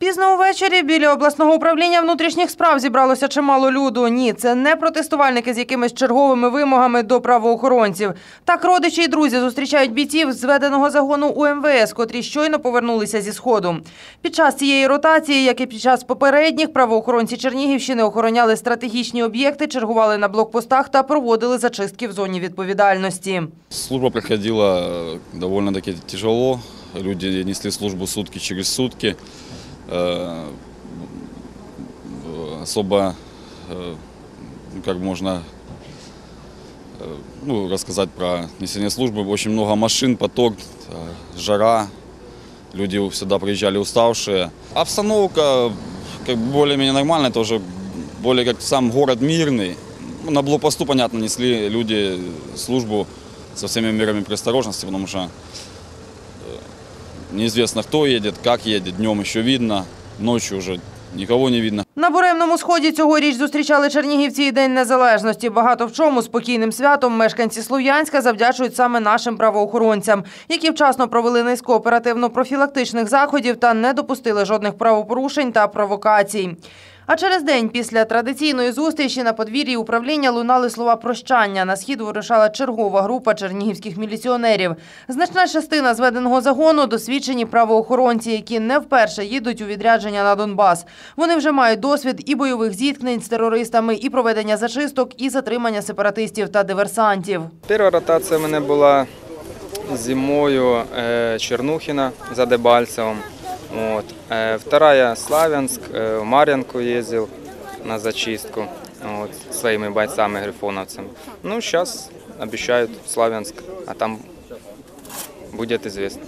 Пізно увечері біля обласного управління внутрішніх справ зібралося чимало люду. Ні, це не протестувальники з якимись черговими вимогами до правоохоронців. Так родичі і друзі зустрічають бійців зведеного загону УМВС, котрі щойно повернулися зі сходу. Під час цієї ротації, як і під час попередніх, правоохоронці Чернігівщини охороняли стратегічні об'єкти, чергували на блокпостах та проводили зачистки в зоні відповідальності. Служба проходила э, довольно-таки тяжело. Люди несли службу сутки через сутки. Э, Особо, э, как можно э, ну, рассказать про несение службы. Очень много машин, поток, жара. Люди всегда приезжали уставшие. Обстановка как более-менее нормальная, тоже более как сам город мирный. Ну, На блокпосту, понятно, несли люди службу со всеми мерами предосторожности, потому что неизвестно, кто едет, как едет, днем еще видно, ночью уже Нікого не видно. На буремному сході цьогоріч зустрічали чернігівці і День Незалежності. Багато в чому спокійним святом мешканці Слов'янська завдячують саме нашим правоохоронцям, які вчасно провели низку оперативно-профілактичних заходів та не допустили жодних правопорушень та провокацій. А через день після традиційної зустрічі на подвір'ї управління лунали слова прощання. На схід вирушала чергова група чернігівських міліціонерів. Значна частина зведеного загону досвідчені правоохоронці, які не вперше їдуть у відрядження на Донбас. Вони вже мають досвід і бойових зіткнень з терористами, і проведення зачисток, і затримання сепаратистів та диверсантів. Перша ротація в мене була зимою е, Чернухіна за Дебальцевым. Вот. Е, Вторая Славянск, е, в Мар'янку їздив на зачистку вот, своїми бойцами грифоновцями. Ну, зараз обіцяють Славянск, а там буде известно.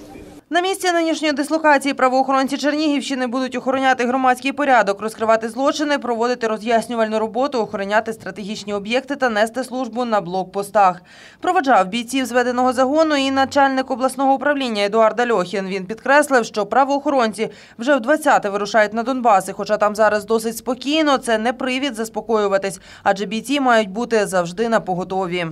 На місці нинішньої дислокації правоохоронці Чернігівщини будуть охороняти громадський порядок, розкривати злочини, проводити роз'яснювальну роботу, охороняти стратегічні об'єкти та нести службу на блокпостах. Проводжав бійців зведеного загону і начальник обласного управління Едуард Альохін. Він підкреслив, що правоохоронці вже в 20-те вирушають на Донбас, і хоча там зараз досить спокійно, це не привід заспокоюватись, адже бійці мають бути завжди на поготові.